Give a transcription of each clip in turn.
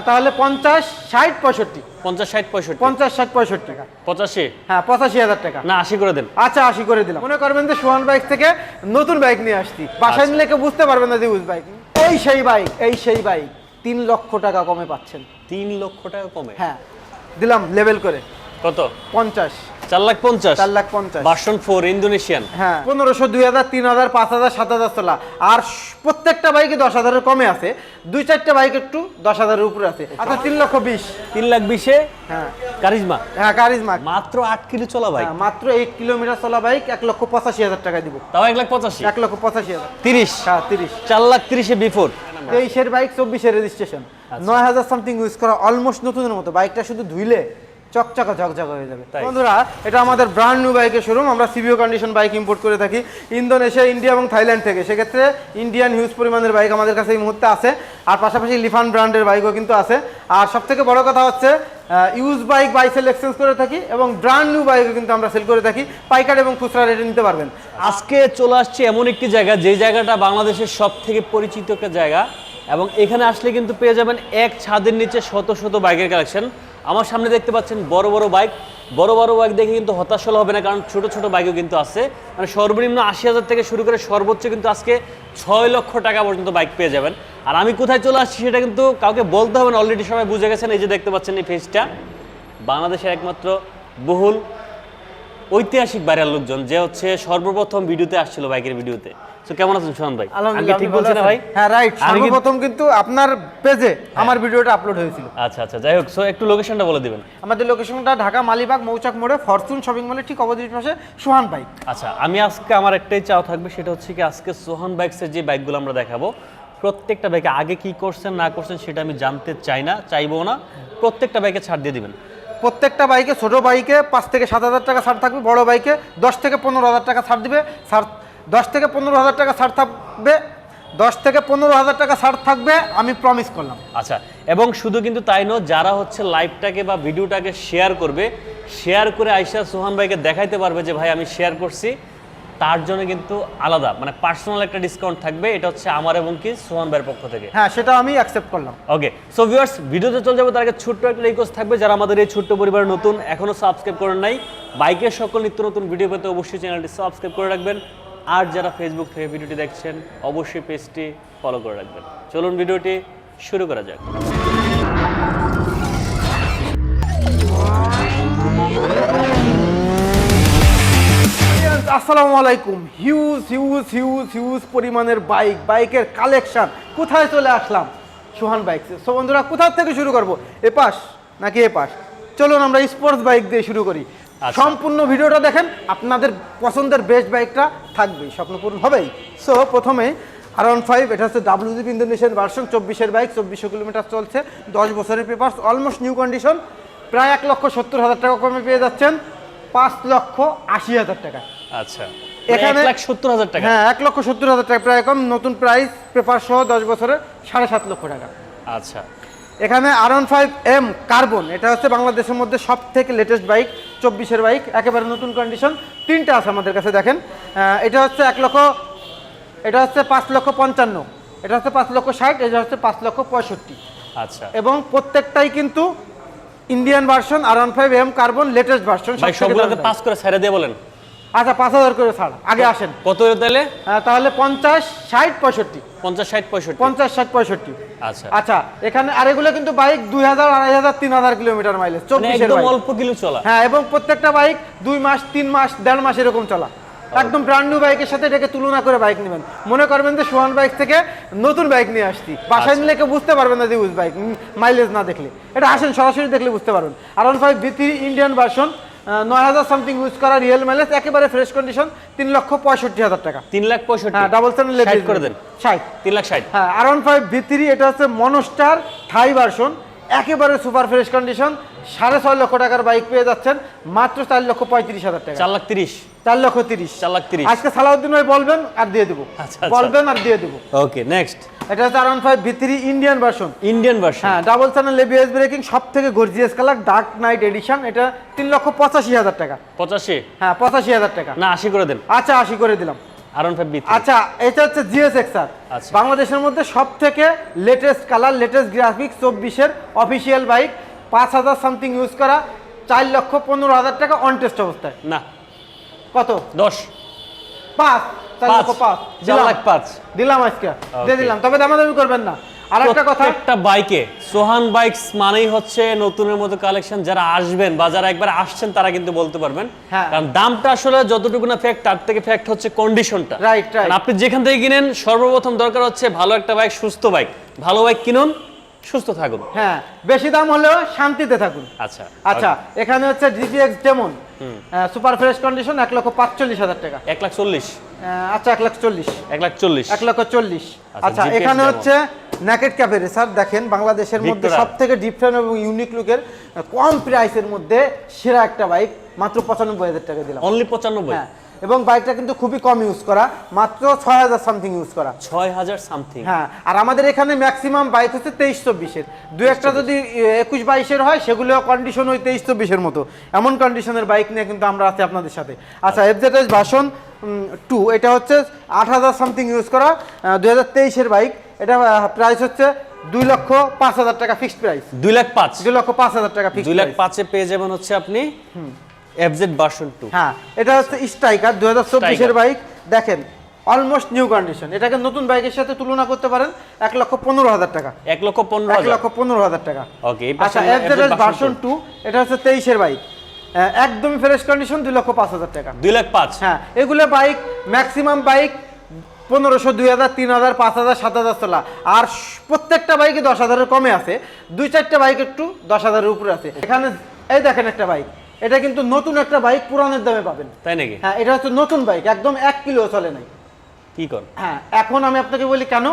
তাহলে পঞ্চাশ ষাট পঁয়ষট্টি। পঞ্চাশ ষাট পঁয়ষট্টি। পঞ্চাশ ষাট পঁয়ষট্টি টাকা। পঁচাশি? হ্যাঁ পঁচাশি হাজার টাকা। না আশি করে দেন আচ্ছা আশি করে দিলাম। মনে করবেন যে সোহান বাইক থেকে নতুন বাইক নিয়ে আসছি। বাসায় নিলে কেউ বুঝতে পারবেন না যে ইউজ বাইক। এই সেই বাইক এই সেই বাইক। তিন লক্ষ টাকা কমে পাচ্ছেন। তিন লক্ষ টাকা কমে? হ্যাঁ। দিলাম লেভেল করে। কত? পঞ্চাশ। চার লাখ পঞ্চাশ। চার লাখ পঞ্চাশ। ভার্সন ফোর ইন্দোনেশিয়ান হ্যাঁ। পনেরোশো দুই হাজার তিন হাজার পাঁচ হাজার সাত হাজার আর প্রত্যেকটা বাইকে দশ হাজারের কমে আছে। দুই চারটা বাইক একটু দশ হাজারের উপরে আছে। আচ্ছা তিন লক্ষ বিশ। তিন লাখ বিশে? হ্যাঁ। কারিজমা হ্যাঁ কারিজমা মাত্র আট কিলো চলা বাইক? হ্যাঁ, মাত্র এইট কিলোমিটার চলা বাইক এক লক্ষ পঁচাশি হাজার টাকায় দিব। তাও এক লাখ পঁচাশি? এক লক্ষ পঁচাশি হাজার। তিরিশ? হ্যাঁ তিরিশ। চার লাখ তিরিশে বিফোর তেইশের বাইক চব্বিশের রেজিস্ট্রেশন নয় হাজার সামথিং ইউজ করা অলমোস্ট নতুনের মতো। বাইকটা শুধু ধুইলে চকচকা ঝকঝকা হয়ে যাবে। বন্ধুরা এটা আমাদের ব্র্যান্ড নিউ বাইকের শোরুম আমরা সিবিও কন্ডিশন বাইক ইম্পোর্ট করে থাকি ইন্দোনেশিয়া ইন্ডিয়া এবং থাইল্যান্ড থেকে। সেক্ষেত্রে ইন্ডিয়ান হিউজ পরিমাণের বাইক আমাদের কাছে এই মুহূর্তে আছে। আর পাশাপাশি লিফান ব্র্যান্ডের বাইকও কিন্তু আছে। আর সব থেকে বড় কথা হচ্ছে use bike buy sell exchange করে থাকি এবং ব্র্যান্ড নিউ বাইকও কিন্তু আমরা সেল করে থাকি। পাইকার এবং খুচরা রেটে নিতে পারবেন। আজকে চলে আসছে এমন একটি জায়গা যে জায়গাটা বাংলাদেশের সব থেকে পরিচিত একটা জায়গা। এবং এখানে আসলে কিন্তু পেয়ে যাবেন এক ছাদের নিচে শত শত বাইকের কালেকশন আমার সামনে দেখতে পাচ্ছেন বড় বড় বাইক, বড় বড় বাইক দেখে কিন্তু হতাশ হলে হবে না, কারণ ছোট ছোট বাইকও কিন্তু আছে। মানে সর্বনিম্ন আশি হাজার থেকে শুরু করে সর্বোচ্চ কিন্তু আজকে ছয় লক্ষ টাকা পর্যন্ত বাইক পেয়ে যাবেন। আর আমি কোথায় চলে আসছি সেটা কিন্তু কাউকে বলতে হবে না অলরেডি সবাই বুঝে গেছেন, এই যে দেখতে পাচ্ছেন এই ফেসটা বাংলাদেশের একমাত্র বহুল ঐতিহাসিক বাইরের লোকজন, যে হচ্ছে সর্বপ্রথম ভিডিওতে আসছিল বাইকের ভিডিওতে। তো কেমন আছেন সোহান ভাই? আগে ঠিক আপনি বলছি ভালো না ভাই? হ্যাঁ রাইট সর্বপ্রথম কিন্তু আপনার পেজে আমার ভিডিওটা আপলোড হয়েছিল। আচ্ছা আচ্ছা যাই হোক সো একটু লোকেশনটা বলে দিবেন। আমাদের লোকেশনটা ঢাকা মালিবাগ মৌচাক মোড়ে ফরচুন শপিং মলের ঠিক অপোজিট পাশে সোহান বাইক আচ্ছা আমি আজকে আমার একটাই চাও থাকবে সেটা হচ্ছে কি আজকে সোহান বাইকসের যে বাইকগুলো আমরা দেখাবো প্রত্যেকটা বাইকে আগে কি করছেন না করছেন সেটা আমি জানতে চাই না চাইব না। প্রত্যেকটা বাইকে ছাড় দিয়ে দিবেন। প্রত্যেকটা বাইকে ছোট বাইকে পাঁচ থেকে সাত হাজার টাকা ছাড় থাকবে বড় বাইকে দশ থেকে পনেরো হাজার টাকা ছাড় দিবে। ছাড় দশ থেকে পনেরো হাজার টাকা ছাড় থাকবে দশ থেকে পনেরো হাজার টাকা ছাড় থাকবে আমি প্রমিস করলাম। আচ্ছা এবং শুধু কিন্তু তাই নয় যারা হচ্ছে লাইভটাকে বা ভিডিওটাকে শেয়ার করবে শেয়ার করে আইসা সোহান ভাইকে দেখাইতে পারবে যে ভাই আমি শেয়ার করছি। তার জন্য কিন্তু আলাদা মানে পার্সোনাল একটা ডিসকাউন্ট থাকবে এটা হচ্ছে আমার এবং কি সোহান ভাইয়ের পক্ষ থেকে। হ্যাঁ সেটা আমি অ্যাকসেপ্ট করলাম। ওকে সো ভিউয়ার্স ভিডিওতে চলে যাব তার আগে ছোট্ট একটা রিকোয়েস্ট থাকবে যারা আমাদের এই ছোট্ট পরিবার নতুন এখনও সাবস্ক্রাইব করেন নাই বাইকের সকল নিত্য নতুন ভিডিও পেতে অবশ্যই চ্যানেলটি সাবস্ক্রাইব করে রাখবেন। আর যারা ফেসবুক থেকে ভিডিওটি দেখছেন, অবশ্যই পেজটি ফলো করে রাখবেন। চলুন ভিডিওটি শুরু করা যাক। আসসালামু আলাইকুম। হিউজ হিউজ হিউজ হিউজ পরিমাণের বাইক বাইকের কালেকশন কোথায় চলে আসলাম? সোহান বাইক সো বন্ধুরা, কোথা থেকে শুরু করব? এ পাশ নাকি এ পাশ? চলুন আমরা স্পোর্টস বাইক দিয়ে শুরু করি। সম্পূর্ণ ভিডিওটা দেখেন আপনাদের পছন্দের বেস্ট বাইকটা থাকবেই স্বপ্নপূরণ হবেই। সো প্রথমে আর ওয়ান ফাইভ এটা হচ্ছে ডাব্লিউজিপ ইন্দোনেশিয়ান ভার্সন চব্বিশের বাইক চব্বিশশো কিলোমিটার চলছে দশ বছরের পেপার্স অলমোস্ট নিউ কন্ডিশন প্রায় এক লক্ষ সত্তর হাজার টাকা কমে পেয়ে যাচ্ছেন পাঁচ লক্ষ আশি হাজার টাকা। আচ্ছা। এখানে- এখানে সত্তর হাজার টাকা? হ্যাঁ এক লক্ষ সত্তর হাজার টাকা প্রায় কম নতুন প্রাইস পেপার সহ দশ বছরের সাড়ে সাত লক্ষ টাকা। আচ্ছা। এখানে R one five M carbon এটা হচ্ছে বাংলাদেশের মধ্যে সব থেকে লেটেস্ট বাইক চব্বিশের বাইক একেবারে নতুন কন্ডিশন তিনটা আছে আমাদের কাছে দেখেন। এটা হচ্ছে এক লক্ষ এটা হচ্ছে পাঁচ লক্ষ পঞ্চান্ন। এটা হচ্ছে পাঁচ লক্ষ ষাট এটা হচ্ছে পাঁচ লক্ষ পঁয়ষট্টি। আচ্ছা। এবং প্রত্যেকটাই কিন্তু Indian version R one five M carbon latest version সবগুলোকে পাস করে ছেড়ে দিয়ে বলেন। আচ্ছা পাঁচ হাজার করে ছাড়। আগে আসেন। কত তাহলে? তাহলে পঞ্চাশ ষাট পঁয়ষট্টি। পঞ্চাশ ষাট পঁয়ষট্টি। পঞ্চাশ ষাট পঁয়ষট্টি। আচ্ছা। আচ্ছা এখানে আর এগুলো কিন্তু বাইক দুই হাজার আড়াই হাজার তিন হাজার কিলোমিটার মাইলেজ মানে চব্বিশের অল্প কিলো চলা। হ্যাঁ এবং প্রত্যেকটা বাইক দুই মাস তিন মাস দেড় মাস এরকম চলা। একদম ব্র্যান্ড নিউ বাইকের সাথে এটাকে তুলনা করে বাইক নেবেন। মনে করবেন যে সোহান বাইক থেকে নতুন বাইক নিয়ে আসছি। বাসায় নিলে কেউ বুঝতে পারবেন না যে ইউজ বাইক মাইলেজ না দেখলে। এটা আসেন সরাসরি দেখলে বুঝতে পারবেন। R one five V three Indian version নয় হাজার সামথিং ইউজ করা রিয়েল মাইলেজ একেবারে ফ্রেশ কন্ডিশন তিন লক্ষ পঁয়ষট্টি হাজার টাকা। তিন লাখ পঁয়ষট্টি। হ্যাঁ ডাবল চ্যানেল লেট করে দেন। ষাট। তিন লাখ ষাট। হ্যাঁ R one five V three এটা হচ্ছে মনস্টার থাই ভার্সন একেবারে সুপার ফ্রেশ কন্ডিশন সাড়ে ছয় লক্ষ টাকার বাইক পেয়ে যাচ্ছেন মাত্র চার লক্ষ পঁয়ত্রিশ হাজার টাকা। চার লাখ তিরিশ। চার লক্ষ তিরিশ। চার লাখ তিরিশ। আজকে সালাউদ্দিন ভাই বলবেন আর দিয়ে দেবো। আচ্ছা, আচ্ছা। বলবেন আর দিয়ে দেবো। ওকে নেক্সট এটা হচ্ছে five V three Indian version Indian version হ্যাঁ ডাবল চ্যানেল এবিএস ব্রেকিং সব থেকে gorgeous colour dark night edition এটা তিন লক্ষ পঁচাশি হাজার টাকা। পঁচাশি? হ্যাঁ পঁচাশি হাজার টাকা। না আশি করে দেন। আচ্ছা আশি করে দিলাম। ফাইভ আচ্ছা এটা হচ্ছে জিএস এক্সার আচ্ছা। বাংলাদেশের মধ্যে সব থেকে লেটেস্ট কালার লেটেস্ট গ্রাফিক্স চব্বিশের অফিসিয়াল বাইক পাঁচ হাজার সামথিং ইউজ করা চার লক্ষ পনেরো হাজার টাকা অন টেস্ট অবস্থায়। না। কত? দশ। পাঁচ। চার লক্ষ পাঁচ। দিলাম। পাঁচ। দিলাম আজকে। দিয়ে দিলাম। তবে দামাদামি করবেন না। আর একটা কথা। প্রত্যেকটা বাইকে সোহান বাইকস মানেই হচ্ছে নতুনের মতো কালেকশন যারা আসবেন বা যারা একবার আসছেন তারা কিন্তু বলতে পারবেন। হ্যাঁ। কারণ দামটা আসলে যতটুকু না ফ্যাক্ট তার থেকে ফ্যাক্ট হচ্ছে কন্ডিশনটা right. আপনি যেখান থেকে কিনেন সর্বপ্রথম দরকার হচ্ছে ভালো একটা বাইক সুস্থ বাইক ভালো বাইক কিনুন সুস্থ থাকুন। হ্যাঁ বেশি দাম হলেও শান্তিতে থাকুন। আচ্ছা। আচ্ছা এখানে হচ্ছে GPX Demon super fresh condition এক লক্ষ পাঁচচল্লিশ হাজার টাকা। এক লাখ চল্লিশ। আচ্ছা এক লাখ চল্লিশ। এক লাখ চল্লিশ। এক লক্ষ চল্লিশ। আচ্ছা, আচ্ছা এখানে হচ্ছে ন্যাকেট ক্যাপের স্যার দেখেন বাংলাদেশের মধ্যে। সব থেকে ডিফারেন্ট এবং ইউনিক লুকের কম প্রাইসের মধ্যে সেরা একটা বাইক মাত্র পঁচানব্বই হাজার টাকা দিলাম। অনলি পঁচানব্বই? হ্যাঁ। এবং বাইকটা কিন্তু খুবই কম ইউজ করা মাত্র ছয় হাজার সামথিং ইউজ করা। ছয় হাজার সামথিং হ্যাঁ আর আমাদের এখানে ম্যাক্সিমাম বাইক হচ্ছে তেইশ চব্বিশের। দু একটা যদি একুশ বাইশের হয় সেগুলো কন্ডিশন ওই তেইশ চব্বিশের মতো। এমন কন্ডিশনের বাইক নিয়ে কিন্তু আমরা আছি আপনাদের সাথে। আচ্ছা এফজেডএস ভাষণ টু এটা হচ্ছে আট হাজার সামথিং ইউজ করা দু হাজার তেইশের বাইক এটা প্রাইস হচ্ছে দুই লক্ষ পাঁচ হাজার টাকা ফিক্সড প্রাইস দুই লাখ পাঁচ। দুই লক্ষ পাঁচ হাজার টাকা ফিক্সড দুই লাখ পাঁচে পেয়ে যাবেন হচ্ছে আপনি এফজেড ভার্সন টু হ্যাঁ এটা হচ্ছে স্ট্রাইকার দুই হাজার চব্বিশের Striker। বাইক দেখেন অলমোস্ট নিউ কন্ডিশন এটাকে নতুন বাইকের সাথে তুলনা করতে পারেন এক লক্ষ পনেরো হাজার টাকা। এক লক্ষ পনেরো এক লক্ষ পনেরো হাজার টাকা। এই আচ্ছা FZ ভার্সন টু এটা হচ্ছে তেইশের বাইক একদমই ফ্রেশ কন্ডিশন দুই লক্ষ পাঁচ হাজার টাকা। দুই লাখ পাঁচ। হ্যাঁ এগুলো বাইক ম্যাক্সিমাম বাইক পনেরোশো দুই হাজার তিন হাজার পাঁচ হাজার সাত হাজার তোলা আর প্রত্যেকটা বাইকে দশ হাজারের কমে আছে। দুই চারটা বাইক একটু দশ হাজারের উপরে আছে। এখানে এই দেখেন একটা বাইক এটা কিন্তু নতুন একটা বাইক পুরানের দামে পাবেন। তাই নাকি? হ্যাঁ এটা হচ্ছে নতুন বাইক একদম এক কিলো চলে নাই। কি কর? হ্যাঁ এখন আমি আপনাকে বলি কেন?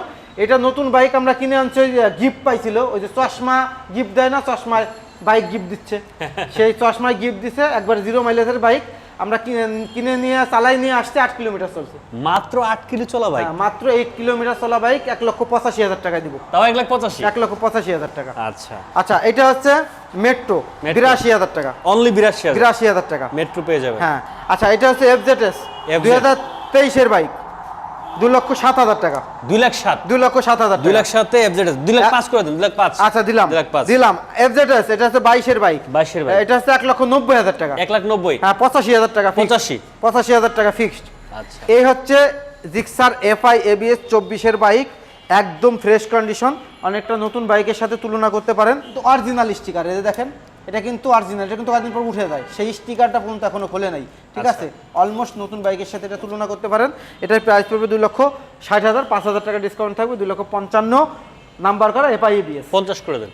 এটা নতুন বাইক আমরা কিনে আনছি ওই গিফট পাইছিল ওই যে চশমা গিফট দেয় না চশমায় বাইক গিফট দিচ্ছে। সেই চশমায় গিফট দিছে একবার জিরো মাইলেজের বাইক আমরা কিনে কিনে নিয়ে চালাই নিয়ে আসতে আট কিলোমিটার চলছে। মাত্র আট কিলো চলা বাইক হ্যাঁ, মাত্র এক কিলোমিটার চলা বাইক এক লক্ষ পঁচাশি হাজার টাকা দিব। তাও এক লাখ পঁচাশি? এক লক্ষ পঁচাশি হাজার টাকা। আচ্ছা। আচ্ছা এটা হচ্ছে মেট্রো। বিরাশি হাজার টাকা। অনলি বিরাশি হাজার। বিরাশি হাজার টাকা। মেট্রো পেয়ে যাবে। হ্যাঁ আচ্ছা এটা হচ্ছে এফজেডএস দুই হাজার তেইশের বাইক দু লক্ষ সাত হাজার টাকা। দুই লাখ সাত। দুই লক্ষ সাত হাজার দুই লাখ সাতে এফজেড দুই লাখ পাঁচ করে দেন দুই লাখ পাঁচ। আচ্ছা দিলাম। দুই লাখ পাঁচ। দিলাম। এফজেডএস এটা হচ্ছে বাইশের বাইক। 22 এর bike। এটা হচ্ছে এক লক্ষ নব্বই হাজার টাকা। এক লাখ নব্বই। হ্যাঁ পঁচাশি হাজার টাকা। 85 পঁচাশি। হাজার টাকা ফিক্সড আচ্ছা। এই হচ্ছে জিক্সার এফআই এবিএস চব্বিশের বাইক। একদম ফ্রেশ কন্ডিশন অনেকটা নতুন বাইকের সাথে তুলনা করতে পারেন। তো অরিজিনাল স্টিকার এই দেখেন। এটা কিন্তু অরিজিনাল এটা কিন্তু কয়েকদিন পর উঠে যায়। সেই স্টিকারটা পর্যন্ত এখনও খোলে নাই। ঠিক আচ্ছা। আছে? অলমোস্ট নতুন বাইকের সাথে এটা তুলনা করতে পারেন। এটার প্রাইস পড়বে দুই লক্ষ ষাট হাজার পাঁচ হাজার টাকা ডিসকাউন্ট থাকবে দুই লক্ষ পঞ্চান্ন। নাম্বার করা এফআই এবিএস পঞ্চাশ করে দেন।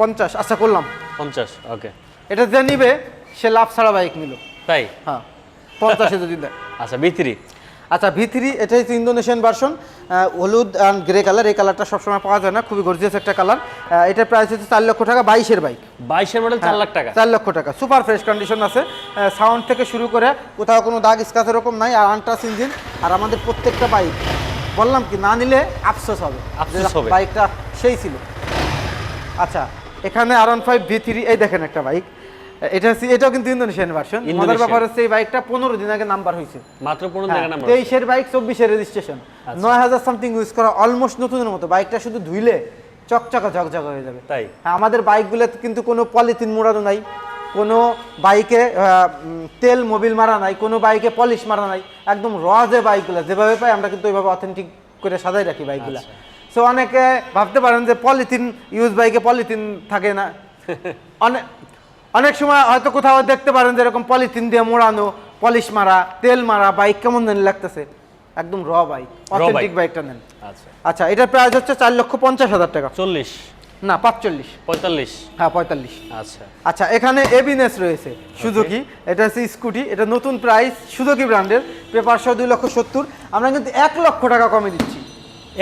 পঞ্চাশ আচ্ছা করলাম। পঞ্চাশ ওকে এটা যে নিবে সে লাভ ছাড়া বাইক নিল। তাই? হ্যাঁ পঞ্চাশে যদি দেয়। আচ্ছা বিথ্রি আচ্ছা ভি থ্রি এটা হচ্ছে ইন্দোনেশিয়ান ভার্সন হলুদ অ্যান্ড গ্রে কালার এই কালারটা সবসময় পাওয়া যায় না খুবই গর্জিয়াস একটা কালার এটার প্রাইস হচ্ছে চার লক্ষ টাকা বাইশের বাইক বাইশের মডেল চার লাখ টাকা। চার লক্ষ টাকা। সুপার ফ্রেশ কন্ডিশন আছে। সাউন্ড থেকে শুরু করে কোথাও কোনো দাগ স্কাচ এরকম নাই আর আনটাস ইঞ্জিন আর আমাদের প্রত্যেকটা বাইক বললাম কি না নিলে আফসোস হবে আফসোস হবে। বাইকটা সেই ছিল। আচ্ছা এখানে R one five V three এই দেখেন একটা বাইক এটা এটাও কিন্তু ইন্দোনেশিয়ান ভার্সন মজার ব্যাপার হচ্ছে এই বাইকটা পনেরো দিন আগে নাম্বার হয়েছে। মাত্র পনেরো হ্যাঁ, টাকা নাম্বার তেইশের বাইক চব্বিশের রেজিস্ট্রেশন নয় হাজার সামথিং ইউজ করা অলমোস্ট নতুনের মতো। বাইকটা শুধু ধুইলে চকচকা ঝকঝকা হয়ে যাবে। তাই? আমাদের বাইকগুলোতে কিন্তু কোনো পলিথিন মোড়ানো নাই কোনো বাইকে তেল মোবিল মারা নাই কোনো বাইকে পলিশ মারা নাই। একদম র যে বাইকগুলো যেভাবে পাই আমরা কিন্তু ওইভাবে অথেন্টিক করে সাজাই রাখি বাইকগুলো সো অনেকে ভাবতে পারেন যে পলিথিন ইউজ বাইকে পলিথিন থাকে না। অনেক অনেক সময় হয়তো কোথাও দেখতে পারেন যে এরকম পলিথিন দিয়ে মোড়ানো পলিশ মারা তেল মারা বাইক কেমন জানি লাগতেছে। একদম র বাইক অথেন্টিক বাইকটা নেন। আচ্ছা। আচ্ছা এটার প্রাইস হচ্ছে চার লক্ষ পঞ্চাশ হাজার টাকা। চল্লিশ। না পাঁচচল্লিশ। পঁয়তাল্লিশ। হ্যাঁ পঁয়তাল্লিশ। আচ্ছা। আচ্ছা এখানে এবিনেস রয়েছে সুজুকি এটা হচ্ছে স্কুটি এটা নতুন প্রাইস সুজুকি ব্র্যান্ডের পেপার সহ দুই লক্ষ সত্তর। আমরা কিন্তু এক লক্ষ টাকা কমে দিচ্ছি।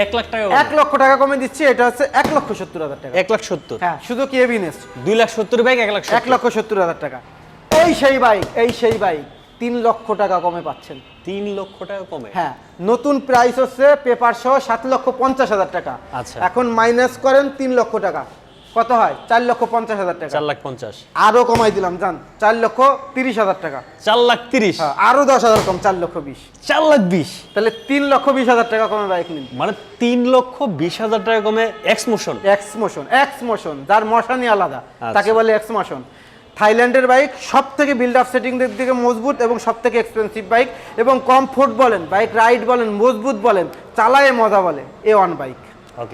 এক লাখ টাকা এক লক্ষ টাকা কমে দিচ্ছি এটা হচ্ছে এক লক্ষ সত্তর হাজার টাকা। এক লাখ সত্তর? হ্যাঁ কি এভিনেস দুই লাখ সত্তর বাইক এক লাখ এক লক্ষ সত্তর হাজার টাকা। এই সেই বাইক এই সেই বাইক তিন লক্ষ টাকা কমে পাচ্ছেন। তিন লক্ষ টাকা কমে? হ্যাঁ নতুন প্রাইস হচ্ছে পেপার সহ সাত লক্ষ পঞ্চাশ হাজার টাকা। আচ্ছা। এখন মাইনাস করেন তিন লক্ষ টাকা। কত হয়? চার লক্ষ পঞ্চাশ হাজার টাকা। চার লাখ পঞ্চাশ। আরও কমাই দিলাম জান। চার লক্ষ তিরিশ হাজার টাকা। চার লাখ তিরিশ। হ্যাঁ, আরও দশ হাজার কম চার লক্ষ বিশ। চার লাখ বিশ। তাহলে তিন লক্ষ বিশ হাজার টাকা কমে বাইক নিন মানে তিন লক্ষ বিশ হাজার টাকা কমে X motion X motion X motion যার মশানি আলাদা আচ্ছা। তাকে বলে এক্স মোশন থাইল্যান্ডের বাইক সব থেকে বিল্ড আপ সেটিং দিক থেকে মজবুত এবং সব থেকে এক্সপেন্সিভ বাইক এবং কমফোর্ট বলেন বাইক রাইড বলেন মজবুত বলেন চালায় মজা বলে এ ওয়ান বাইক.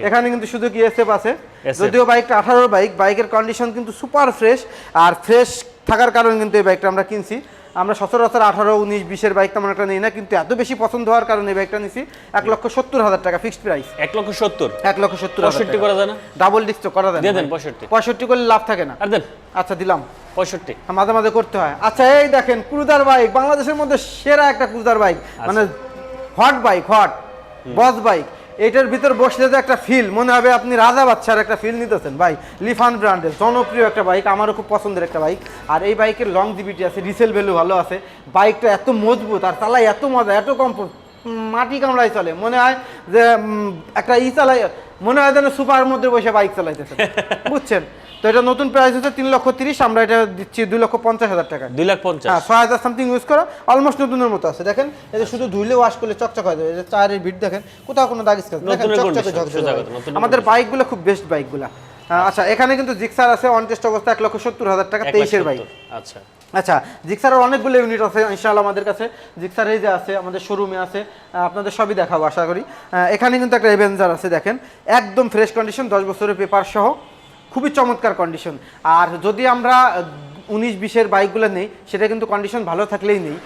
এখানে কিন্তু শুধু কি এসএফ আছে? যদিও বাইকটা আঠারোর বাইক বাইকের কন্ডিশন কিন্তু সুপার ফ্রেশ আর ফ্রেশ থাকার কারণে কিন্তু এই বাইকটা আমরা কিনছি। আমরা সচরাচর আঠারো উনিশ বিশের বাইক তেমন একটা নিই না কিন্তু এত বেশি পছন্দ হওয়ার কারণে এই বাইকটা নিছি। এক লক্ষ সত্তর হাজার টাকা ফিক্সড প্রাইস এক লক্ষ সত্তর? এক লক্ষ সত্তর পঁয়ষট্টি করা যায় না? ডাবল ডিস্ক করা যায় দেন পঁয়ষট্টি। পঁয়ষট্টি করলে লাভ থাকে না। আচ্ছা দিলাম। পঁয়ষট্টি। হ্যাঁ, মাঝে মাঝে করতে হয়। আচ্ছা এই দেখেন ক্রুজার বাইক বাংলাদেশের মধ্যে সেরা একটা ক্রুজার বাইক আচ্ছা। মানে hot bike hot boss bike এটার ভিতর বসলে যে একটা ফিল মনে হবে আপনি রাজা বাচ্চার একটা ফিল নিতেছেন। ভাই লিফান ব্র্যান্ডের জনপ্রিয় একটা বাইক আমারও খুব পছন্দের একটা বাইক আর এই বাইকের লং জিবিটি আছে রিসেল ভ্যালু ভালো আছে। বাইকটা এত মজবুত আর চালাই এত মজা এত কমফোর্ট মাটি কামড়ায় চলে। মনে হয় যে একটা ই চালাই মনে হয় যেন সুপার মধ্যে বসে বাইক চালাইতেছে। বুঝছেন? তো এটা নতুন প্রাইস হচ্ছে তিন লক্ষ তিরিশ আমরা এটা দিচ্ছি দুই লক্ষ পঞ্চাশ হাজার টাকা দুই লাখ পঞ্চাশ। হ্যাঁ ছয় হাজার সামথিং ইউজ করা অলমোস্ট নতুনের মতো আছে। দেখেন এটা শুধু ধুইলে ওয়াশ করলে চকচক হয়ে যাবে। চায়ের ভিড় দেখেন কোথাও কোনো দাগ দেখেন চকচকে ঝকঝকে নতুনের আমাদের বাইকগুলো খুব বেস্ট বাইকগুলো আচ্ছা এখানে কিন্তু জিক্সার আছে অন টেস্ট অবস্থা এক লক্ষ সত্তর হাজার টাকা তেইশের বাইক। আচ্ছা। আচ্ছা জিক্সারের অনেকগুলো ইউনিট আছে ইনশাআল্লাহ আমাদের কাছে। জিক্সার এই যে আছে আমাদের শোরুমে আছে আপনাদের সবই দেখাবো আশা করি। এখানে কিন্তু একটা এভেঞ্জার আছে দেখেন। একদম ফ্রেশ কন্ডিশন দশ বছরের পেপার সহ। খুবই চমৎকার কন্ডিশন আর যদি আমরা উনিশ বিশের বাইকগুলো নেই সেটা কিন্তু কন্ডিশন ভালো থাকলেই নেই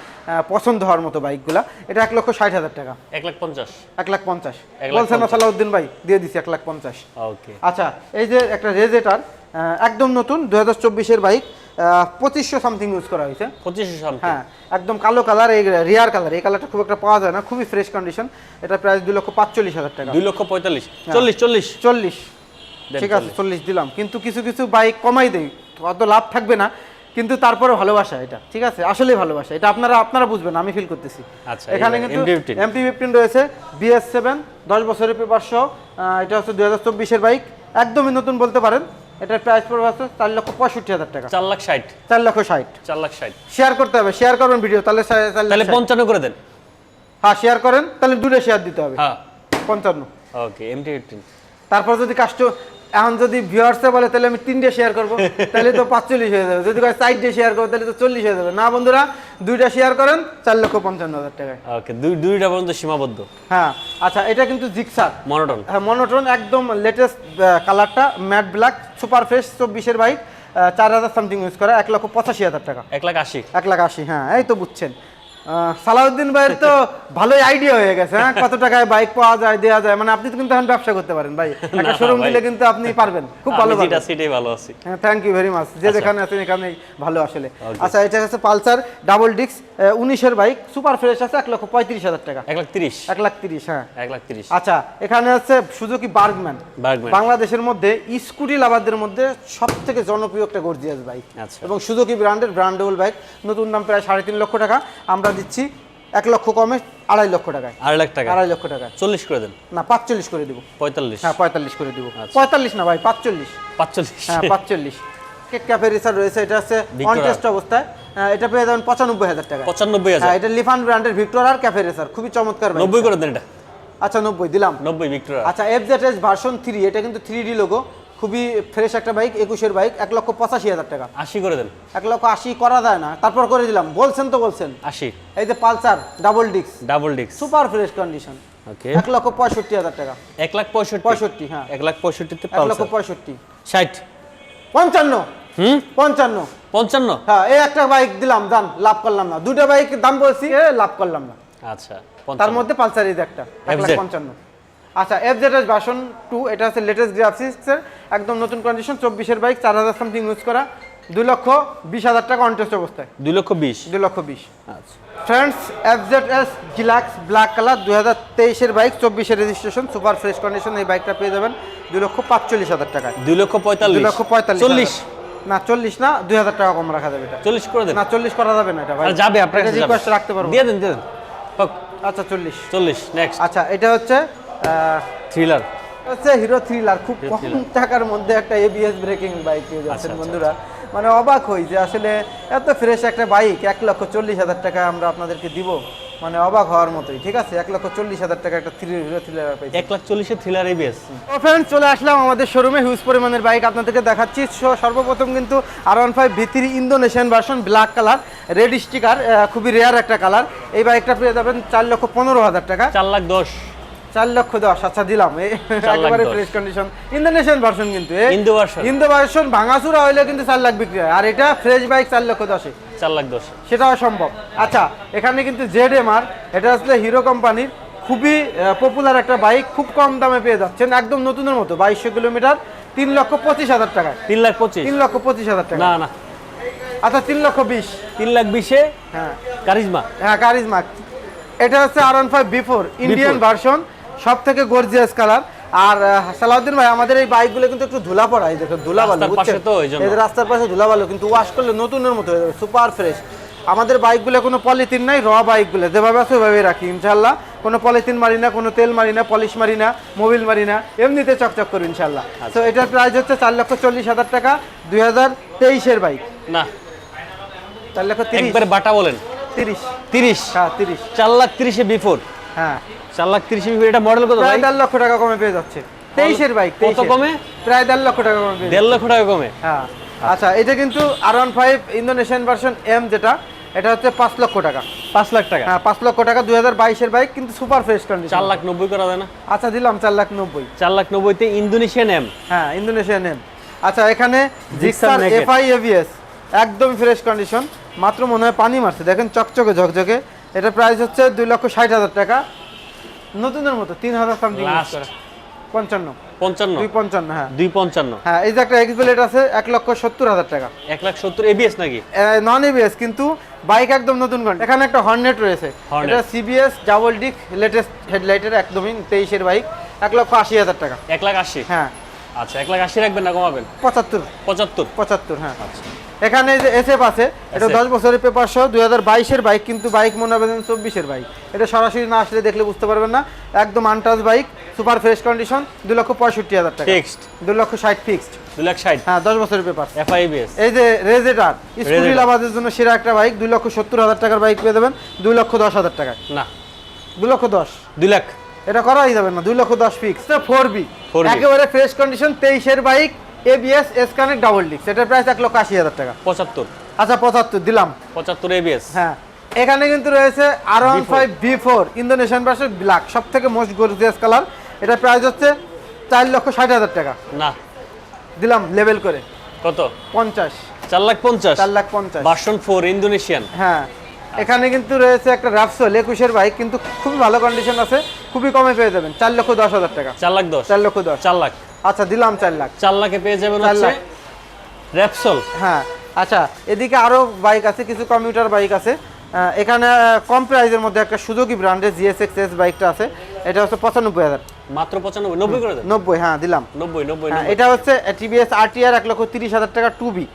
পছন্দ হওয়ার মতো বাইকগুলো এটা এক লক্ষ ষাট হাজার টাকা। এক লাখ পঞ্চাশ। এক লাখ পঞ্চাশ। বলছেন সালাউদ্দিন ভাই দিয়ে দিছি এক লাখ পঞ্চাশ। ওকে আচ্ছা এই যে একটা রেজেটার একদম নতুন দু হাজার চব্বিশের বাইক পঁচিশশো সামথিং ইউজ করা হয়েছে। পঁচিশশো সামথিং হ্যাঁ একদম কালো কালার এই রিয়ার কালার এই কালারটা খুব একটা পাওয়া যায় না খুবই ফ্রেশ কন্ডিশন এটা প্রাইস দুই লক্ষ পাঁচচল্লিশ হাজার টাকা। দুই লক্ষ পঁয়তাল্লিশ। চল্লিশ চল্লিশ। চল্লিশ। ঠিক আছে চল্লিশ দিলাম। কিন্তু কিছু কিছু বাইক কমাই দেই অত লাভ থাকবে না কিন্তু তারপরে ভালোবাসা এটা ঠিক আছে? আসলে ভালোবাসা এটা আপনারা আপনারা বুঝবেন আমি ফিল করতেছি। আচ্ছা, এখানে কিন্তু MT-15 এমটি ফিফটিন রয়েছে বিএস সেভেন দশ বছরের পেপার সহ এটা হচ্ছে দুই হাজার চব্বিশের বাইক একদমই নতুন বলতে পারেন। এটার প্রাইস পড়বে হচ্ছে চার লক্ষ পঁয়ষট্টি হাজার টাকা। চার লাখ ষাট। চার লক্ষ ষাট। চার লাখ ষাট। শেয়ার করতে হবে শেয়ার করবেন ভিডিও তাহলে তাহলে পঞ্চান্ন করে দেন। হ্যাঁ শেয়ার করেন তাহলে দূরে শেয়ার দিতে হবে। হ্যাঁ। পঞ্চান্ন। ওকে এমটি ফিফটিন তারপর যদি কাস্ট এখন যদি ভিউয়ার্সে বলে তাহলে আমি তিনটে শেয়ার করব তাহলে তো পাঁচচল্লিশ হয়ে যাবে। যদি চারটে শেয়ার করব তাহলে তো চল্লিশ হয়ে যাবে। না বন্ধুরা দুইটা শেয়ার করেন চার লক্ষ পঞ্চান্ন হাজার টাকায়। ওকে দুই দুইটা পর্যন্ত সীমাবদ্ধ। হ্যাঁ আচ্ছা এটা কিন্তু জিক্সার মনোটন হ্যাঁ মনোটন একদম লেটেস্ট কালারটা ম্যাট ব্ল্যাক সুপার ফ্রেশ চব্বিশের বাইক চার হাজার সামথিং ইউজ করা এক লক্ষ পঁচাশি হাজার টাকা। এক লাখ আশি। এক লাখ আশি হ্যাঁ এই তো বুঝছেন। সালাউদ্দিন ভাইয়ের তো ভালোই আইডিয়া হয়ে গেছে হ্যাঁ? কত টাকায় বাইক পাওয়া যায় দেওয়া যায়? মানে আপনি তো কিন্তু এখন ব্যবসা করতে পারেন ভাই। একটা শোরুম দিলে কিন্তু আপনি পারবেন খুব ভালো যেটা। সেটাই ভালো আছি। হ্যাঁ থ্যাংক ইউ ভেরি মাচ যে যেখানে আছেন এখানে ভালো আসলে। আচ্ছা এটা হচ্ছে পালসার ডাবল ডিস্ক উনিশের বাইক সুপার ফ্রেশ আছে এক লক্ষ পঁয়ত্রিশ হাজার টাকা। এক লাখ তিরিশ। এক লাখ তিরিশ হ্যাঁ। এক লাখ তিরিশ। আচ্ছা এখানে হচ্ছে সুজুকি বার্গম্যান বার্গম্যান বাংলাদেশের মধ্যে স্কুটি লাভারদের মধ্যে সব থেকে জনপ্রিয় একটা গর্জিয়াস বাইক আচ্ছা। এবং সুজুকি ব্র্যান্ডের ব্র্যান্ডেবল বাইক নতুন দাম প্রায় সাড়ে তিন লক্ষ টাকা। আমরা দিচ্ছি এক লক্ষ কমে আড়াই লক্ষ টাকায়। আড়াই লাখ টাকা আড়াই লক্ষ টাকায়। চল্লিশ করে দেন। না পাঁচচল্লিশ করে দিব। পঁয়তাল্লিশ। হ্যাঁ পঁয়তাল্লিশ করে দিব। আচ্ছা। পঁয়তাল্লিশ না ভাই পাঁচচল্লিশ। পাঁচচল্লিশ। হ্যাঁ পাঁচচল্লিশ। কেক ক্যাফে রিসার রয়েছে এটা হচ্ছে। অনটেস্ট অবস্থায়। এটা পেয়ে যাবেন পঁচানব্বই হাজার টাকা পঁচানব্বই হাজার। হ্যাঁ এটা লিফান ব্র্যান্ডের ভিক্টোর আর ক্যাফে রেসার খুবই চমৎকার নব্বই করে দেন এটা। আচ্ছা নব্বই দিলাম। নব্বই ভিক্টোরিয়া আচ্ছা F Z S version three এটা কিন্তু থ্রি ডি লোগো খুবই ফ্রেশ একটা বাইক একুশের বাইক এক লক্ষ পঁচাশি হাজার টাকা। আশি করে দেন। এক লক্ষ আশি করা যায় না। তারপর করে দিলাম। বলছেন তো বলছেন। আশি। এই যে পালসার ডাবল ডিক্স ডাবল ডিক্স সুপার ফ্রেশ কন্ডিশন ওকে এক লক্ষ পঁয়ষট্টি হাজার টাকা। এক লাখ পঁয়ষট্টি। পঁয়ষট্টি হ্যাঁ। এক লাখ পঁয়ষট্টিতে এক লক্ষ পঁয়ষট্টি। ষাট। পঞ্চান্ন। হুম? পঞ্চান্ন। পঞ্চান্ন? হ্যাঁ এই একটা বাইক দিলাম দাম লাভ করলাম না। দুটা বাইক দাম বলছি। লাভ করলাম না। আচ্ছা। তার মধ্যে পালসার এই যে একটা এক লাখ পঞ্চান্ন। আচ্ছা F Z S version two এটা হচ্ছে লেটেস্ট গ্রাফিক্সের একদম নতুন কন্ডিশন চব্বিশের বাইক চার হাজার সামথিং ইউজ করা দুই লক্ষ বিশ হাজার টাকা অনটেস্ট অবস্থায়। দুই লক্ষ বিশ? দুই লক্ষ বিশ। আচ্ছা। Friends F Z S deluxe black colour দুই হাজার তেইশের বাইক চব্বিশের রেজিস্ট্রেশন সুপার ফ্রেশ কন্ডিশন এই বাইকটা পেয়ে যাবেন দুই লক্ষ পাঁচচল্লিশ হাজার টাকায়। দুই লক্ষ পঁয়তাল্লিশ? দুই লক্ষ পঁয়তাল্লিশ চল্লিশ? না চল্লিশ না দুই হাজার টাকা কম রাখা যাবে এটা। চল্লিশ করে দেন। না চল্লিশ করা যাবে না এটা ভাই। যাবে আপনার রিকোয়েস্ট রাখতে পারব। দিয়ে দেন দিয়ে দেন। আচ্ছা চল্লিশ। চল্লিশ নেক্সট আচ্ছা এটা হচ্ছে থ্রিলার হচ্ছে হিরো থ্রিলার খুব কম টাকার মধ্যে একটা এবিএস ব্রেকিং বাইক পেয়ে যাচ্ছেন আচ্ছা, আচ্ছা, বন্ধুরা। মানে অবাক হই যে আসলে এত ফ্রেশ একটা বাইক এক লক্ষ চল্লিশ হাজার টাকা আমরা আপনাদেরকে দিব। মানে অবাক হওয়ার মতোই ঠিক আছে? এক লক্ষ চল্লিশ হাজার টাকা একটা থ্রি হিরো থ্রিলার পাইছি এক লাখ চল্লিশের থ্রিলার এবিএস তো ফ্রেন্ডস চলে আসলাম আমাদের শোরুমে হিউজ পরিমাণের বাইক আপনাদেরকে দেখাচ্ছি। সর্বপ্রথম কিন্তু R one five V three Indonesian version black colour red sticker খুবই রেয়ার একটা কালার এই বাইকটা পেয়ে যাবেন চার লক্ষ পনেরো হাজার টাকা। চার লাখ দশ। চার লক্ষ দশ আচ্ছা দিলাম একেবারে ফ্রেশ কন্ডিশন ইন্দোনেশিয়ান ভার্সন কিন্তু। Indo version। ইন্দো ভার্সন ভাঙাচুরা হইলে কিন্তু চার লাখ বিক্রি হয় আর এটা ফ্রেশ বাইক চার লক্ষ দশে। চার লাখ দশ। সেটাও সম্ভব। আচ্ছা এখানে কিন্তু জেড এম আর এটা আসলে হিরো কোম্পানির খুবই পপুলার একটা বাইক খুব কম দামে পেয়ে যাচ্ছেন একদম নতুনের মতো বাইশশো কিলোমিটার তিন লক্ষ পঁচিশ হাজার টাকা তিন লাখ পঁচিশ। তিন লক্ষ পঁচিশ হাজার টাকা না না। আচ্ছা তিন লক্ষ বিশ। তিন লাখ বিশে? হ্যাঁ। কারিজমা হ্যাঁ কারিজমা এটা হচ্ছে R one five V four Indian version সব থেকে গর্জিয়াস কালার আর সালাউদ্দিন ভাই আমাদের এই বাইকগুলো কিন্তু একটু ধুলা পড়া এই দেখো ধুলা বালু রাস্তার পাশে ধুলা বালু কিন্তু ওয়াশ করলে নতুনের মতো হয়ে যাবে সুপার ফ্রেশ আমাদের বাইকগুলো কোনো পলিথিন নাই র বাইকগুলো যেভাবে আছে ওইভাবেই রাখি ইনশাল্লাহ কোনো পলিথিন মারি না কোনো তেল মারি না পলিশ মারি না মোবিল মারি না এমনিতে চকচক করি ইনশাল্লাহ আচ্ছা। তো এটার প্রাইস হচ্ছে চার লক্ষ চল্লিশ হাজার টাকা দুই হাজার তেইশের বাইক না। চার লক্ষ তিরিশ। বাটা বলেন। তিরিশ। তিরিশ? হ্যাঁ তিরিশ। চার লাখ তিরিশে বিফোর হ্যাঁ। চার লাখ তিরিশে বিফোর এটা মডেল কত ভাই? প্রায় দেড় লক্ষ টাকা কমে পেয়ে যাচ্ছে। তেইশের বাইক কত কমে? প্রায় দেড় লক্ষ টাকা কমে দেড় লক্ষ টাকা কমে? হ্যাঁ। আচ্ছা এটা কিন্তু R one five Indonesian version M যেটা এটা হচ্ছে পাঁচ লক্ষ টাকা। পাঁচ লাখ টাকা? হ্যাঁ পাঁচ লক্ষ টাকা দুই হাজার বাইশের বাইক কিন্তু সুপার ফ্রেশ কন্ডিশন চার লাখ নব্বই করা যায় না? আচ্ছা দিলাম চার লাখ নব্বই। চার লাখ নব্বইতে ইন্দোনেশিয়ান এম হ্যাঁ ইন্দোনেশিয়ান এম আচ্ছা এখানে জিক্সার। এফআই এভিএস একদম ফ্রেশ কন্ডিশন মাত্র মনে হয় পানি মারছে। দেখেন চকচকে ঝকঝকে। এটা প্রাইস হচ্ছে দুই লক্ষ ষাট হাজার টাকা। নতুনের মতো তিন হাজার সামথিং পঞ্চান্ন। পঞ্চান্ন? দুই পঞ্চান্ন হ্যাঁ। দুই পঞ্চান্ন। হ্যাঁ এই যে একটা আছে এক লক্ষ সত্তর হাজার টাকা। এক লাখ সত্তর এবিএস নাকি? নন এবিএস কিন্তু বাইক একদম নতুন কন্ডিশন এখানে একটা হর্নেট রয়েছে। এটা সিবিএস ডাবল ডিক লেটেস্ট হেডলাইটের একদমই তেইশের বাইক এক লক্ষ আশি হাজার টাকা। এক লাখ আশি? হ্যাঁ। আচ্ছা এক লাখ আশি রাখবেন না কমাবেন? পঁচাত্তর। পঁচাত্তর? পঁচাত্তর হ্যাঁ। আচ্ছা। এখানে যে এসএফ আছে এটা দশ বছরের পেপার সহ দুই হাজার বাইশের বাইক কিন্তু বাইক মনে হবে চব্বিশের বাইক এটা সরাসরি না আসলে দেখলে বুঝতে পারবেন না। একদম untouch bike super fresh condition দু লক্ষ পঁয়ষট্টি হাজার টাকা। ফিক্সড দু লক্ষ ষাট ফিক্সড দু লাখ ষাট? হ্যাঁ দশ বছরের পেপার এফআই এবিএস এই যে রেজেটার স্কুটি Raider। জন্য সেরা একটা বাইক দুই লক্ষ সত্তর হাজার টাকার বাইক পেয়ে দেবেন দুই লক্ষ দশ হাজার টাকায়। না। দুই লক্ষ দশ। দুই লাখ। এটা করাই যাবে না দুই লক্ষ দশ ফিক্স ফোর বি 4B একেবারে ফ্রেশ কন্ডিশন তেইশের bike ABS S connect double ডিক্স এটার প্রাইস এক লক্ষ আশি হাজার টাকা। পঁচাত্তর। আচ্ছা পঁচাত্তর দিলাম। পঁচাত্তর এবিএস হ্যাঁ এখানে কিন্তু রয়েছে R one five B four Indonesian version black সব থেকে মোস্ট গর্জিয়াস কালার এটা প্রাইস হচ্ছে চার লক্ষ ষাট হাজার টাকা। না। দিলাম লেভেল করে। কত? পঞ্চাশ। চার লাখ পঞ্চাশ। চার লাখ পঞ্চাশ। ভার্সন ফোর ইন্দোনেশিয়ান হ্যাঁ। এখানে কিন্তু রয়েছে একটা র্যাপসোল একুশের বাইক কিন্তু খুবই ভালো কন্ডিশন আছে খুবই কমে পেয়ে যাবেন। চার লক্ষ দশ হাজার টাকা। চার লাখ দশ। চার লক্ষ দশ। চার লাখ। আচ্ছা দিলাম চার লাখ। চার লাখে পেয়ে যাবেন চার লাখ। র্যাপসল হ্যাঁ আচ্ছা এদিকে আরও বাইক আছে কিছু কম্পিউটার বাইক আছে। এখানে কম প্রাইসের মধ্যে একটা সুযোগী ব্র্যান্ডের জিএসএক্স এস বাইকটা আছে। এটা হচ্ছে পঁচানব্বই হাজার। মাত্র পঁচানব্বই নব্বই করে নব্বই হ্যাঁ দিলাম। নব্বই নব্বই হ্যাঁ এটা হচ্ছে টিভিএস আরটিআর এক লক্ষ তিরিশ হাজার টাকা টু বি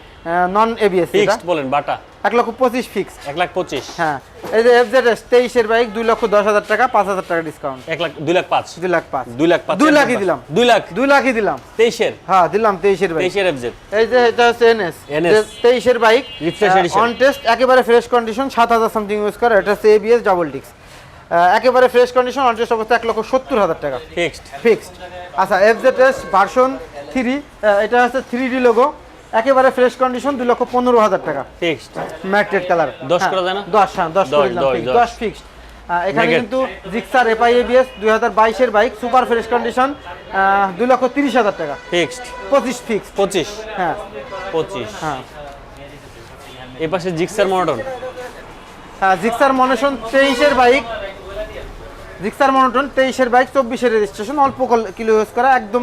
নন এবিএস বলেন বাটা। এক লক্ষ পঁচিশ ফিক্স এক লাখ পঁচিশ। হ্যাঁ এই যে এফজেড এস তেইশের বাইক দুই লক্ষ দশ হাজার টাকা পাঁচ হাজার টাকা ডিসকাউন্ট এক লাখ দুই লাখ পাঁচ। দুই লাখ পাঁচ। দুই লাখ পাঁচ। দুই লাখই দিলাম। দুই লাখ। দুই লাখই দিলাম। তেইশের? হ্যাঁ দিলাম তেইশের বাইক। তেইশের এফজেড এই যে এটা হচ্ছে এনএস NS তেইশের বাইক অন টেস্ট একেবারে ফ্রেশ কন্ডিশন সাত হাজার সামথিং ইউজ করে। এটা হচ্ছে এবিএস ডাবল ডিক্স একেবারে ফ্রেশ কন্ডিশন অন টেস্ট অবস্থা এক লক্ষ সত্তর হাজার টাকা। ফিক্সড ফিক্সড আচ্ছা এফজেডএস ভার্সন থ্রি এটা হচ্ছে থ্রি ডি লোগো একেবারে ফ্রেশ কন্ডিশন দুই লক্ষ পনেরো হাজার টাকা। ফিক্সড ম্যাটেড কালার দশ করা যায় না? দশ হ্যাঁ দশ দশ, ফিক্সড এখানে। কিন্তু জিক্সার এফআই এবিএস দুই হাজার বাইশের বাইক সুপার ফ্রেশ কন্ডিশন দুই লক্ষ তিরিশ হাজার টাকা। ফিক্সড পঁচিশ ফিক্সড পঁচিশ। হ্যাঁ। পঁচিশ। হ্যাঁ। এই পাশে জিক্সার মডন হ্যাঁ জিক্সার মনোটন তেইশের বাইক জিক্সার মনোটন তেইশের বাইক চব্বিশের রেজিস্ট্রেশন অল্প কল- কিলো ইউজ করা একদম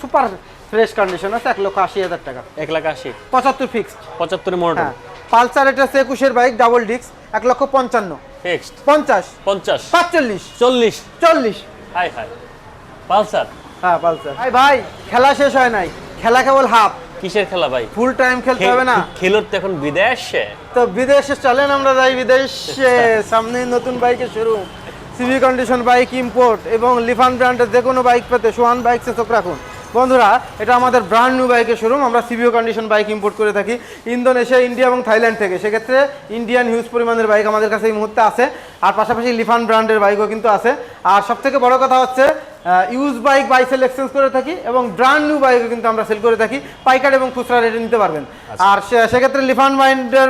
সুপার ফ্রেশ কন্ডিশন আছে এক লক্ষ আশি হাজার টাকা। এক লাখ আশি। পঁচাত্তর ফিক্সড পঁচাত্তরে মডন হ্যাঁ পালসার এটা হচ্ছে একুশের বাইক ডাবল ডিস্ক এক লক্ষ পঞ্চান্ন। ফিক্সড পঞ্চাশ। পঞ্চাশ। পাঁচচল্লিশ। চল্লিশ। চল্লিশ। Hi hi. পালসার? হ্যাঁ পালসার। ভাই ভাই খেলা শেষ হয় নাই। খেলা কেবল হাফ। কিসের খেলা ভাই? ফুল টাইম খেলতে হবে না। খেলোর তো এখন বিদেশে। তো বিদেশে চলেন আমরা যাই বিদেশে। সামনে নতুন বাইকে শুরু সিভি কন্ডিশন বাইক ইম্পোর্ট এবং লিফান ব্র্যান্ডের যে কোনো বাইক পেতে সোহান বাইকসে চোখ রাখুন। বন্ধুরা এটা আমাদের ব্র্যান্ড নিউ বাইকের শোরুম আমরা সিভিও কন্ডিশন বাইক ইম্পোর্ট করে থাকি ইন্দোনেশিয়া ইন্ডিয়া এবং থাইল্যান্ড থেকে। সেক্ষেত্রে ইন্ডিয়ান হিউজ পরিমাণের বাইক আমাদের কাছে এই মুহূর্তে আছে। আর পাশাপাশি লিফান ব্র্যান্ডের বাইকও কিন্তু আছে। আর সব থেকে বড় কথা হচ্ছে use bike buy sell exchange করে থাকি এবং ব্র্যান্ড নিউ বাইকও কিন্তু আমরা সেল করে থাকি। পাইকার এবং খুচরা রেটে নিতে পারবেন। আর সে- সেক্ষেত্রে লিফান ব্র্যান্ডের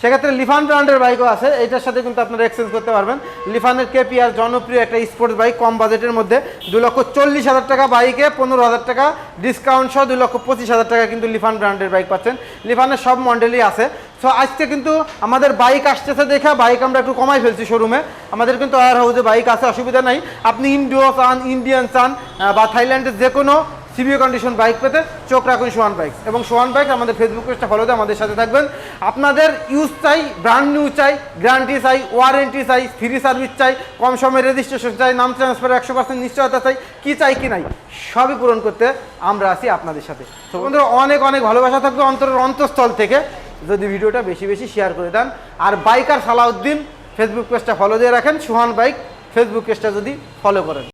সেক্ষেত্রে লিফান ব্র্যান্ডের বাইকও আছে এটার সাথে কিন্তু আপনারা এক্সচেঞ্জ করতে পারবেন। লিফানের কেপিআর জনপ্রিয় একটা স্পোর্টস বাইক কম বাজেটের মধ্যে। দু লক্ষ চল্লিশ হাজার টাকা বাইকে, পনেরো হাজার টাকা ডিসকাউন্ট সহ দু লক্ষ পঁচিশ হাজার টাকা কিন্তু লিফান ব্র্যান্ডের বাইক পাচ্ছেন। লিফানের সব মডেলই আছে। সো আজকে কিন্তু আমাদের বাইক আসতেছে দেখা বাইক আমরা একটু কমাই ফেলছি শোরুমে আমাদের কিন্তু আর হাউসে বাইক আছে, অসুবিধা নাই। আপনি ইন্ডিও চান ইন্ডিয়ান চান বা থাইল্যান্ডের যে কোনো সিবিও কন্ডিশন বাইক পেতে চোখ রাখুন সোহান বাইক। এবং সোহান বাইক আমাদের ফেসবুক পেজটা ফলো দিয়ে আমাদের সাথে থাকবেন। আপনাদের ইউজ চাই ব্র্যান্ড নিউ চাই গ্যারান্টি চাই ওয়ারেন্টি চাই ফ্রি সার্ভিস চাই, কম সময় রেজিস্ট্রেশন চাই, নাম ট্রান্সফার একশো পার্সেন্ট নিশ্চয়তা চাই, কী চাই, কি নাই, সবই পূরণ করতে আমরা আছি আপনাদের সাথে। তো বন্ধুরা, অনেক অনেক ভালোবাসা থাকবে অন্তরের অন্তঃস্থল থেকে। যদি ভিডিওটা বেশি বেশি শেয়ার করে দেন। আর বাইকার সালাউদ্দিন ফেসবুক পেজটা ফলো দিয়ে রাখেন। সোহান বাইক ফেসবুক পেজটা যদি ফলো করেন।